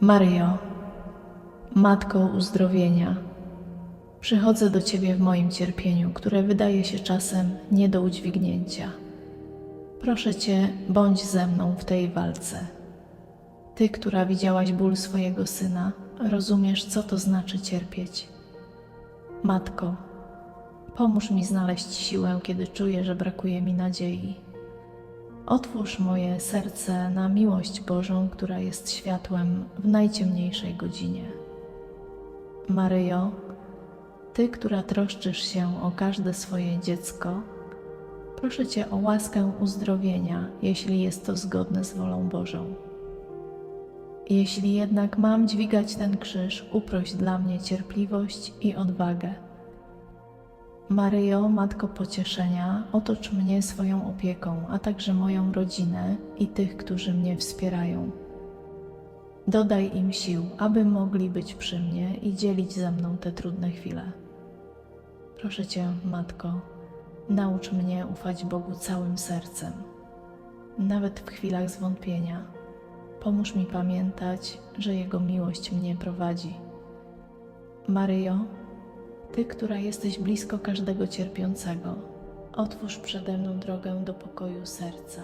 Maryjo, Matko uzdrowienia, przychodzę do Ciebie w moim cierpieniu, które wydaje się czasem nie do udźwignięcia. Proszę Cię, bądź ze mną w tej walce. Ty, która widziałaś ból swojego syna, rozumiesz, co to znaczy cierpieć. Matko, pomóż mi znaleźć siłę, kiedy czuję, że brakuje mi nadziei. Otwórz moje serce na miłość Bożą, która jest światłem w najciemniejszej godzinie. Maryjo, Ty, która troszczysz się o każde swoje dziecko, proszę Cię o łaskę uzdrowienia, jeśli jest to zgodne z wolą Bożą. Jeśli jednak mam dźwigać ten krzyż, uproś dla mnie cierpliwość i odwagę. Maryjo, Matko Pocieszenia, otocz mnie swoją opieką, a także moją rodzinę i tych, którzy mnie wspierają. Dodaj im sił, aby mogli być przy mnie i dzielić ze mną te trudne chwile. Proszę Cię, Matko, naucz mnie ufać Bogu całym sercem, nawet w chwilach zwątpienia. Pomóż mi pamiętać, że Jego miłość mnie prowadzi. Maryjo, ty, która jesteś blisko każdego cierpiącego, otwórz przede mną drogę do pokoju serca.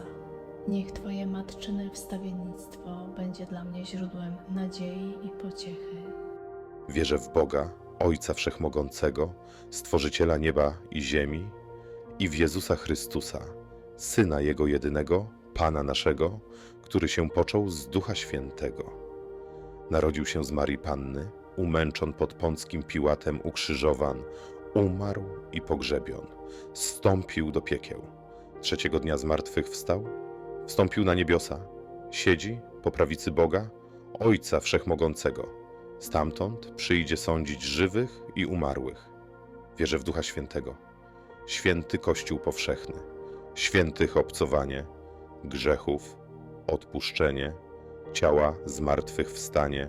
Niech Twoje matczyne wstawiennictwo będzie dla mnie źródłem nadziei i pociechy. Wierzę w Boga, Ojca Wszechmogącego, Stworzyciela nieba i ziemi, i w Jezusa Chrystusa, Syna Jego jedynego, Pana naszego, który się począł z Ducha Świętego. Narodził się z Marii Panny, umęczon pod Pąckim Piłatem, ukrzyżowan, umarł i pogrzebion, zstąpił do piekieł. Trzeciego dnia z martwych wstał, wstąpił na niebiosa, siedzi po prawicy Boga, Ojca Wszechmogącego. Stamtąd przyjdzie sądzić żywych i umarłych. Wierzę w Ducha Świętego, święty Kościół powszechny, świętych obcowanie, grzechów, odpuszczenie, ciała zmartwychwstanie,